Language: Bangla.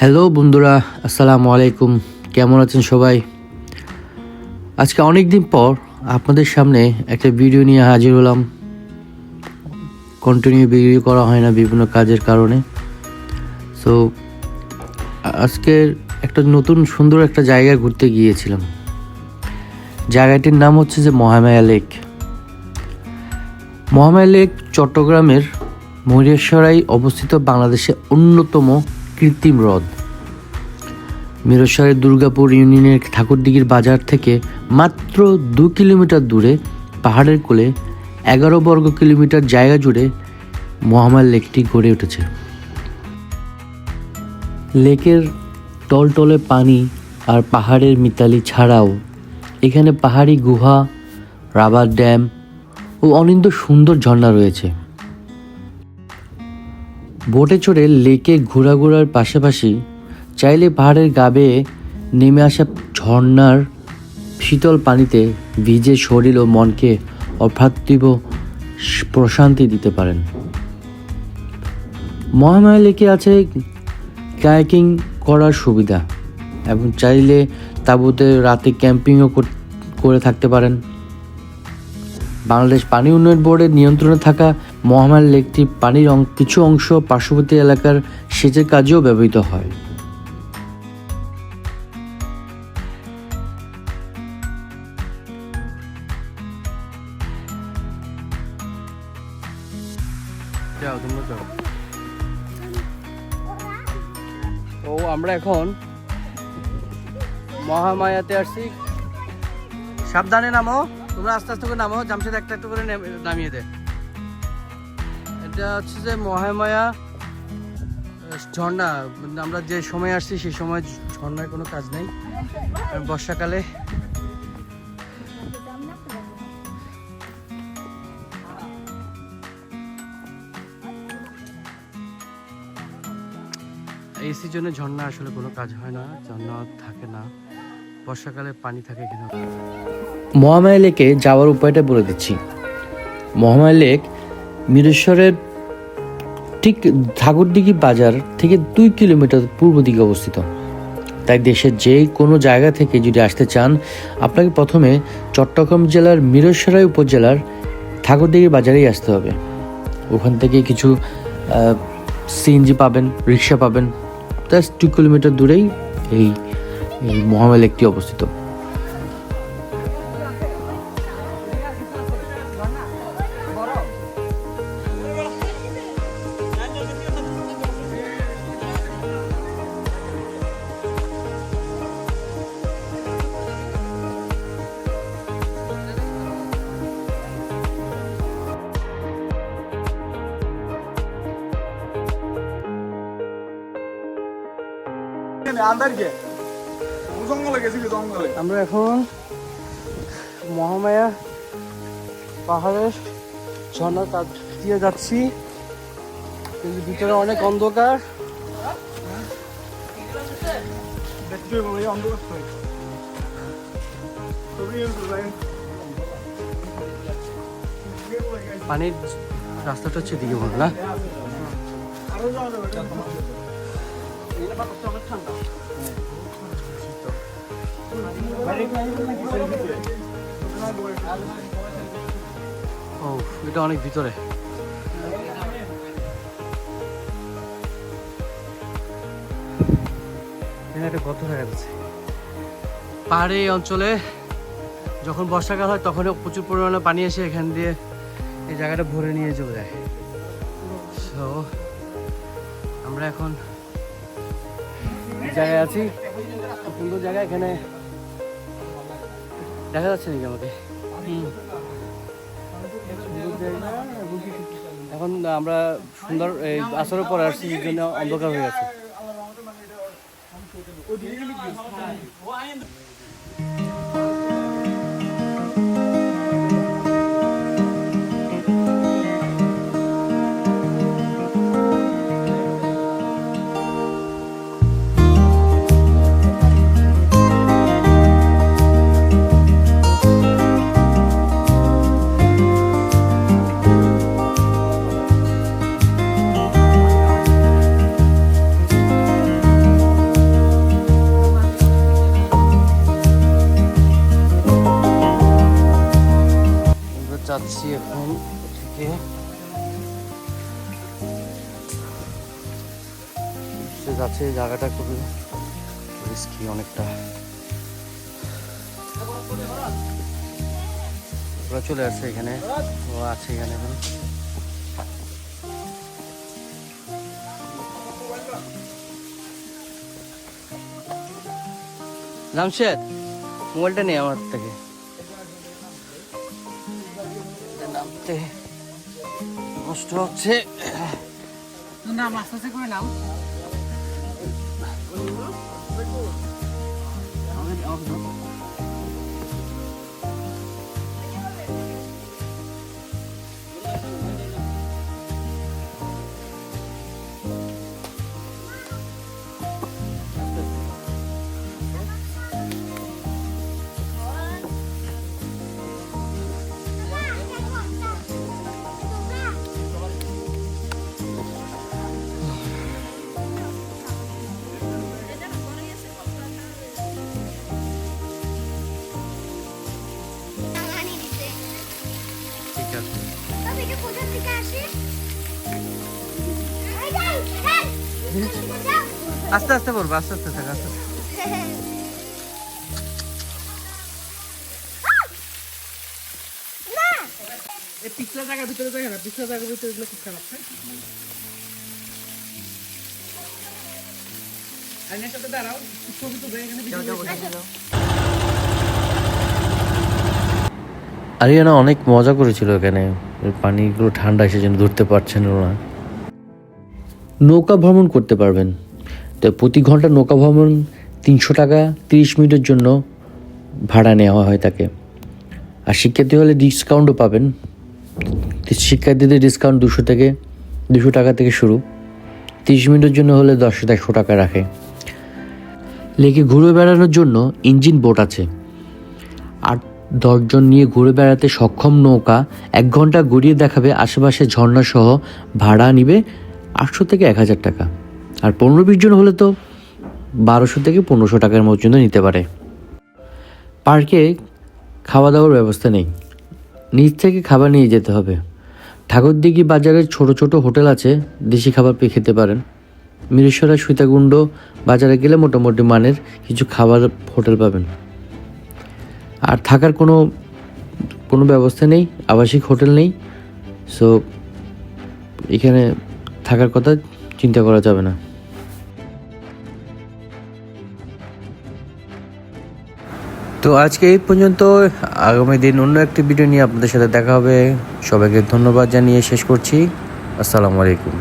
হ্যালো বন্ধুরা, আসসালামু আলাইকুম। কেমন আছেন সবাই? আজকে অনেক দিন পর আপনাদের সামনে একটা ভিডিও নিয়ে হাজির হলাম। কন্টিনিউ ভিডিও করা হয় না বিভিন্ন কাজের কারণে। সো আজকের একটা নতুন সুন্দর একটা জায়গায় ঘুরতে গিয়েছিলাম। জায়গাটির নাম হচ্ছে যে মহামায়া লেক। মহামায়া লেক চট্টগ্রামের মহিরেশ্বরাই অবস্থিত বাংলাদেশের অন্যতম কৃত্রিম হ্রদ। মিরসরাই দুর্গাপুর ইউনিয়নের ঠাকুরদিঘির বাজার থেকে মাত্র দু কিলোমিটার দূরে, পাহাড়ের কোলে এগারো বর্গ কিলোমিটার জায়গা জুড়ে মহামায়া লেকটি গড়ে উঠেছে। লেকের টলটলে পানি আর পাহাড়ের মিতালি ছাড়াও এখানে পাহাড়ি গুহা, রাবার ড্যাম ও অনিন্দ সুন্দর ঝর্ণা রয়েছে। বোটে চড়ে লেকে ঘোরাঘোরার পাশাপাশি চাইলে পাহাড়ের গা বেয়ে নেমে আসা ঝর্ণার শীতল পানিতে ভিজে শরীর ও মনকে অভ্রাতৃব প্রশান্তি দিতে পারেন। মহামায়া লেকে আছে কায়াকিং করার সুবিধা এবং চাইলে তাঁবুতে রাতে ক্যাম্পিংও করে থাকতে পারেন। বাংলাদেশ পানি উন্নয়ন বোর্ডের নিয়ন্ত্রণে থাকা মহামায়া লেকটি পানির কিছু অংশ পার্শ্ববর্তী এলাকার সেচের কাজেও ব্যবহৃত হয়। ও আমরা এখন মহামায়াতে আসছি। সাবধানে নামো, তোমরা আস্তে আস্তে করে নামো, জামশেদ একটা একটু করে নামিয়ে দে। এটা হচ্ছে যে মহামায়া ঝর্ণা। আমরা যে সময় আসছি, সেই সময় ঝর্ণার কোনো কাজ নেই। বর্ষাকালে এই সিজনে ঝর্ণা আসলে কোনো কাজ হয় না, ঝর্ণা থাকে না। বর্ষাকালে পানি থাকে কিনা মহামায়া লেকে যাওয়ার উপায়টা বলে দিচ্ছি। মহামায়া লেক মিরেশ্বরের ঠিক ঠাকুরদিঘি বাজার থেকে দুই কিলোমিটার পূর্ব দিকে অবস্থিত। তাই দেশের যে কোনো জায়গা থেকে যদি আসতে চান, আপনাকে প্রথমে চট্টগ্রাম জেলার মিরসরাই উপজেলার ঠাকুরদিঘি বাজারেই আসতে হবে। ওখান থেকে কিছু সিএনজি পাবেন, রিক্সা পাবেন। জাস্ট টু কিলোমিটার দূরেই এই এই একটি অবস্থিত। আমরা এখন মহামায়া পাহাড়ের ঝর্ণা তার দিয়ে যাচ্ছি। কিন্তু ভিতরে অনেক অন্ধকার। পানির রাস্তাটা হচ্ছে দিকে বল না? ও এটা অনেক ভিতরে। একটা গর্ত দেখা যাচ্ছে। পাহাড়ি এই অঞ্চলে যখন বর্ষাকাল হয় তখন প্রচুর পরিমাণে পানি এসে এখান দিয়ে এই জায়গাটা ভরে নিয়ে চলে যায়। সো আমরা এখন জায়গায় আছি। সুন্দর জায়গা এখানে দেখা যাচ্ছে নাকি আমাকে? এখন আমরা সুন্দর এই আসরের পরে আসছি এই জন্য অন্ধকার হয়ে গেছে। আসতে যাচ্ছে জায়গাটা খুবই রিস্কি অনেকটা। চলে আসছে এখানে। ও আছে এখানে এখন। জামশেদ, মোবাইলটা নেই আমার থেকে। নামতে কষ্ট হচ্ছে। না আস্তে আস্তে করে নাও টাঙানি আস্তে আস্তে বলব আস্তে আস্তে থাক আস্তে আস্তে। পিছলা জায়গার ভিতরে দেখে না পিছলা জায়গার ভিতরে এগুলো খুব খারাপ? আইনের সাথে দাঁড়াও ছবি তো এখানে আরিয়ানা অনেক মজা করেছিল এখানে পানিগুলো ঠান্ডা যেন ধরতে পারছেন না নৌকা ভ্রমণ করতে পারবেন। তো প্রতি ঘণ্টা নৌকা ভ্রমণ তিনশো টাকা তিরিশ মিনিটের জন্য ভাড়া নেওয়া হয় তাকে। আর শিক্ষার্থী হলে ডিসকাউন্টও পাবেন। শিক্ষার্থীদের ডিসকাউন্ট দুশো থেকে দুশো টাকা থেকে শুরু। তিরিশ মিনিটের জন্য হলে দশ একশো টাকা রাখে। লেকে ঘুরে বেড়ানোর জন্য ইঞ্জিন বোট আছে। দশজন নিয়ে ঘুরে বেড়াতে সক্ষম নৌকা এক ঘণ্টা ঘুরিয়ে দেখাবে আশেপাশে ঝর্ণা সহ ভাড়া নিবে আটশো থেকে এক হাজার টাকা। আর পনেরো বিশ জন হলে তো বারোশো থেকে পনেরোশো টাকার পর্যন্ত নিতে পারে। পার্কে খাওয়া দাওয়ার ব্যবস্থা নেই। নিচ থেকে খাবার নিয়ে যেতে হবে। ঠাকুরদিঘি বাজারের ছোট ছোট হোটেল আছে, দেশি খাবার পেয়ে খেতে পারেন। মিরেশ্বরা সীতাকুণ্ড বাজারে গেলে মোটামুটি মানের কিছু খাবার হোটেল পাবেন। আর থাকার কোনো কোনো ব্যবস্থা নেই, আবাসিক হোটেল নেই সো এখানে থাকার কথা চিন্তা করা যাবে না। তো আজকে এই পর্যন্ত, আগামী দিন অন্য একটি ভিডিও নিয়ে আপনাদের সাথে দেখা হবে। সবাইকে ধন্যবাদ জানিয়ে শেষ করছি। আসসালামু আলাইকুম।